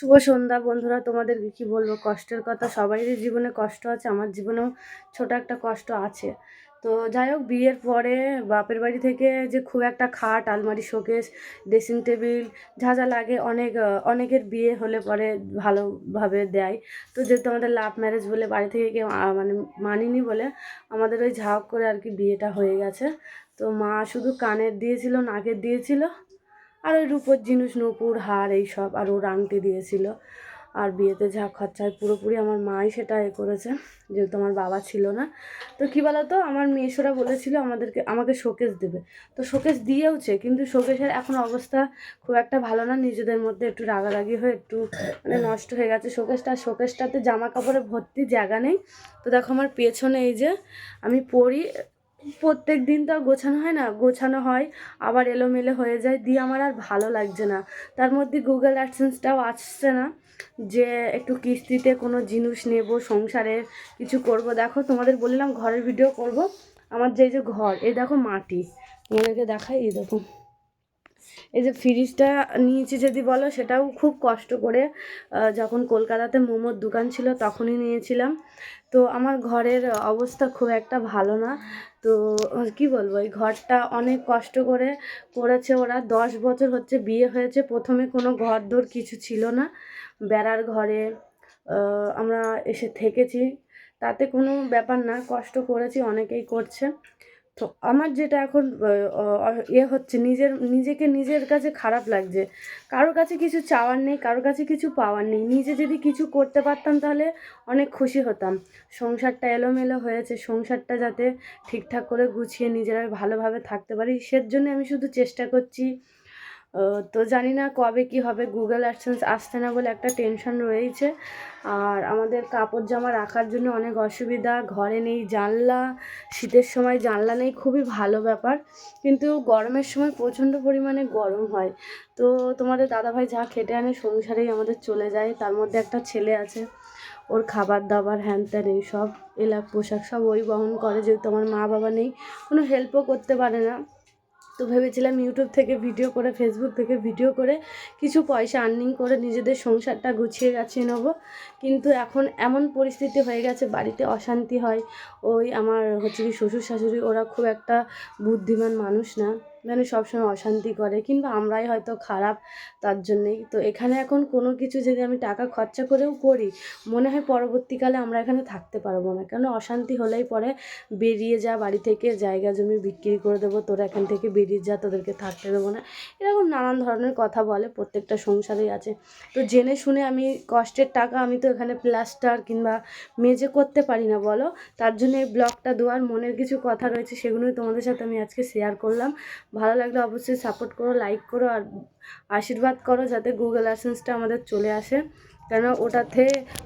শুভ সন্ধ্যা বন্ধুরা তোমাদেরকে কি বলব? কষ্টের কথা, সবারই জীবনে কষ্ট আছে, আমার জীবনেও ছোট একটা কষ্ট আছে। তো যাই হোক, বিয়ের পরে বাপের বাড়ি থেকে যে খুব একটা খাট, আলমারি, শোকেস ড্রেসিং টেবিল যা যা লাগে অনেক, অনেকের বিয়ে হলে পরে ভালোভাবে দেয়। তো যেহেতু আমাদের লাভ ম্যারেজ বলে বাড়ি থেকে কেউ মানে মানিনি বলে আমাদের ওই ঝাঁক করে আর কি বিয়েটা হয়ে গেছে। তো মা শুধু কানের দিয়েছিল, নাকের দিয়েছিল আর ওই রূপোর জিনিস, নূপুর, হার এইসব আর ওর আংটি দিয়েছিল। আর বিয়েতে যা খরচা হয় পুরোপুরি আমার মাই সেটা এ করেছে, যেহেতু আমার বাবা ছিল না। তো কী বলতো, আমার মেয়েশোরা বলেছিল আমাদেরকে, আমাকে শোকেস দেবে। তো শোকেস দিয়েওছে, কিন্তু শোকেসের এখন অবস্থা খুব একটা ভালো না। নিজেদের মধ্যে একটু রাগারাগি হয়ে একটু মানে নষ্ট হয়ে গেছে শোকেসটা। শোকেসটাতে জামা কাপড়ে ভর্তি জায়গা নেই। তো দেখো আমার পেছনে এই যে আমি পরি প্রত্যেক দিন তো গোছানো হয় না, গোছানো হয়, আবার এলোমেলো হয়ে যায়। দিয়ে আমার আর ভালো লাগছে না। তার মধ্যে গুগল অ্যাডসেন্সটাও আসছে না যে একটু কিস্তিতে কোনো জিনিস নেব সংসারের কিছু করব। দেখো, তোমাদের বললাম ঘরের ভিডিও করব। আমার যে যে ঘর, এই দেখো মাটি। তোমাদেরকে দেখাই এই দেখো। এই যে ফ্রিজটা নিয়েছি যদি বলো, সেটাও খুব কষ্ট করে যখন কলকাতাতে মোমোর দোকান ছিল তখনই নিয়েছিলাম। তো আমার ঘরের অবস্থা খুব একটা ভালো না। তো কি বলব, এই ঘরটা অনেক কষ্ট করে করেছে ওরা। দশ বছর হচ্ছে বিয়ে হয়েছে, প্রথমে কোনো ঘর দোর কিছু ছিল না। বেড়ার ঘরে আমরা এসে থেকেছি। তাতে কোনো ব্যাপার না, কষ্ট করেছি, অনেকেই করছে। তো আমার যেটা এখন ইয়ে হচ্ছে, নিজের, নিজেকে নিজের কাছে খারাপ লাগছে। কারোর কাছে কিছু চাওয়ার নেই, কারোর কাছে কিছু পাওয়ার নেই। নিজে যদি কিছু করতে পারতাম তাহলে অনেক খুশি হতাম। সংসারটা এলোমেলো হয়েছে, সংসারটা যাতে ঠিকঠাক করে গুছিয়ে নিজেরা ভালোভাবে থাকতে পারি সের জন্য আমি শুধু চেষ্টা করছি তো জানি না কবে কি হবে গুগল অ্যাডসেন্স আসছে না বলে একটা টেনশন রয়েছে। আর আমাদের কাপড় জামা রাখার জন্য অনেক অসুবিধা, ঘরে নেই জানলা, শীতের সময় জানলা নেই, খুবই ভালো ব্যাপার। কিন্তু গরমের সময় প্রচণ্ড পরিমাণে গরম হয়। তো তোমাদের দাদাভাই যা খেটে আনে সংসারেই আমাদের চলে যায়। তার মধ্যে একটা ছেলে আছে, ওর খাবার দাবার হ্যান ত্যান এইসব, এলাক পোশাক সব ওই বহন করে। যেহেতু আমার মা বাবা নেই, কোনো হেল্পও করতে পারে না। তো ভেবেছিলাম ইউটিউব থেকে ভিডিও করে ফেসবুক থেকে ভিডিও করে কিছু পয়সা আর্নিং করে নিজেদের সংসারটা গুছিয়ে গাছিয়ে নেব। কিন্তু এখন এমন পরিস্থিতি হয়ে গেছে, বাড়িতে অশান্তি হয়। ওই আমার হচ্ছে কি শ্বশুর শাশুড়ি, ওরা খুব একটা বুদ্ধিমান মানুষ না। মানে সবসময় অশান্তি করে কিংবা আমরাই হয়তো খারাপ তার জন্যেই। তো এখানে এখন কোনো কিছু যদি আমি টাকা খরচা করেও করি, মনে হয় পরবর্তীকালে আমরা এখানে থাকতে পারব না। কেন? অশান্তি হলেই পরে বেরিয়ে যা, বাড়ি থেকে জায়গা জমি বিক্রি করে দেবো, তোরা এখান থেকে বেরিয়ে যা, তোদেরকে থাকতে দেবো না। এরকম নানান ধরনের কথা বলে, প্রত্যেকটা সংসারেই আছে। তো জেনে শুনে আমি কষ্টের টাকা আমি তো এখানে প্লাস্টার কিংবা মেজে করতে পারি না, বলো? তার জন্য এই ব্লগটা দেওয়ার মনের কিছু কথা রয়েছে, সেগুলোই তোমাদের সাথে আমি আজকে শেয়ার করলাম। ভালো লাগলে অবশ্যই সাপোর্ট করো লাইক করো আর আশীর্বাদ করো যাতে গুগল অ্যাসেন্সটা আমাদের চলে আসে। কেন ওটাতে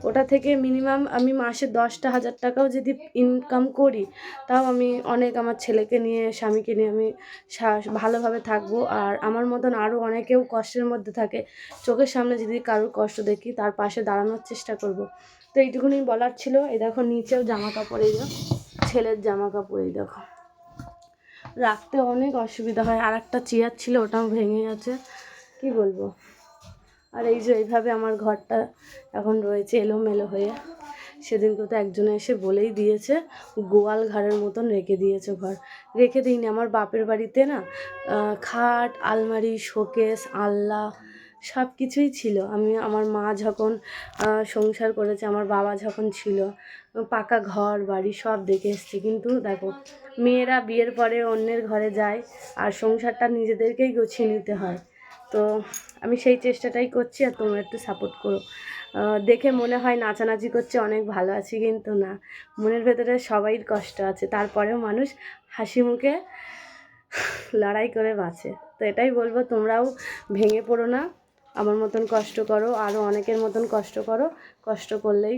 ওটা থেকে মিনিমাম আমি মাসে দশটা হাজার টাকাও যদি ইনকাম করি, তাও আমি অনেক আমার ছেলেকে নিয়ে, স্বামীকে নিয়ে আমি ভালোভাবে থাকব। আর আমার মতন আরও অনেকেও কষ্টের মধ্যে থাকে। চোখের সামনে যদি কারোর কষ্ট দেখি, তার পাশে দাঁড়ানোর চেষ্টা করব। তো এইটুকুনি বলার ছিল। এই দেখো নিচেও জামা কাপড় এই দেখো ছেলের জামা কাপড় এই দেখো। রাখতে অনেক অসুবিধা হয়। আর একটা চেয়ার ছিল, ওটাও ভেঙে গেছে। কি বলব? আর এই যে এইভাবে আমার ঘরটা এখন রয়েছে এলোমেলো হয়ে। সেদিনকে তো একজনে এসে বলেই দিয়েছে, গোয়াল ঘরের মতন রেখে দিয়েছে ঘর। রেখে দিইনি, আমার বাপের বাড়িতে না খাট, আলমারি, শোকেস, আলনা সব কিছুই ছিল। আমি, আমার মা যখন সংসার করেছে, আমার বাবা যখন ছিল, পাকা ঘর, বাড়ি সব দেখে এসছি। কিন্তু দেখো, মেয়েরা বিয়ের পরে অন্যের ঘরে যায় আর সংসারটা নিজেদেরকেই গুছিয়ে নিতে হয়। তো আমি সেই চেষ্টাটাই করছি আর তোমরা একটু সাপোর্ট করো। দেখে মনে হয় নাচানাচি করছে, অনেক ভালো আছি, কিন্তু না। মনের ভেতরে সবাই কষ্ট আছে, তারপরেও মানুষ হাসি মুখে লড়াই করে বাঁচে। তো এটাই বলব, তোমরাও ভেঙে পড়ো না। আমার মতন কষ্ট করো আরও অনেকের মতন কষ্ট করো। কষ্ট করলেই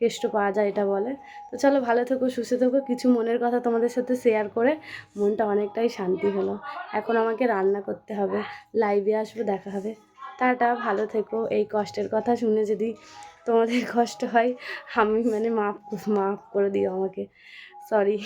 কেষ্ট পাওয়া যায় এটা বলে। তো চলো ভালো থেকো, সুস্থ থেকো। কিছু মনের কথা তোমাদের সাথে শেয়ার করে মনটা অনেকটাই শান্তি হলো। এখন আমাকে রান্না করতে হবে। লাইভে আসব, দেখা হবে। টাটা, ভালো থেকো। এই কষ্টের কথা শুনে যদি তোমাদের কষ্ট হয়, আমি মানে মাফ মাফ করে দিও আমাকে। সরি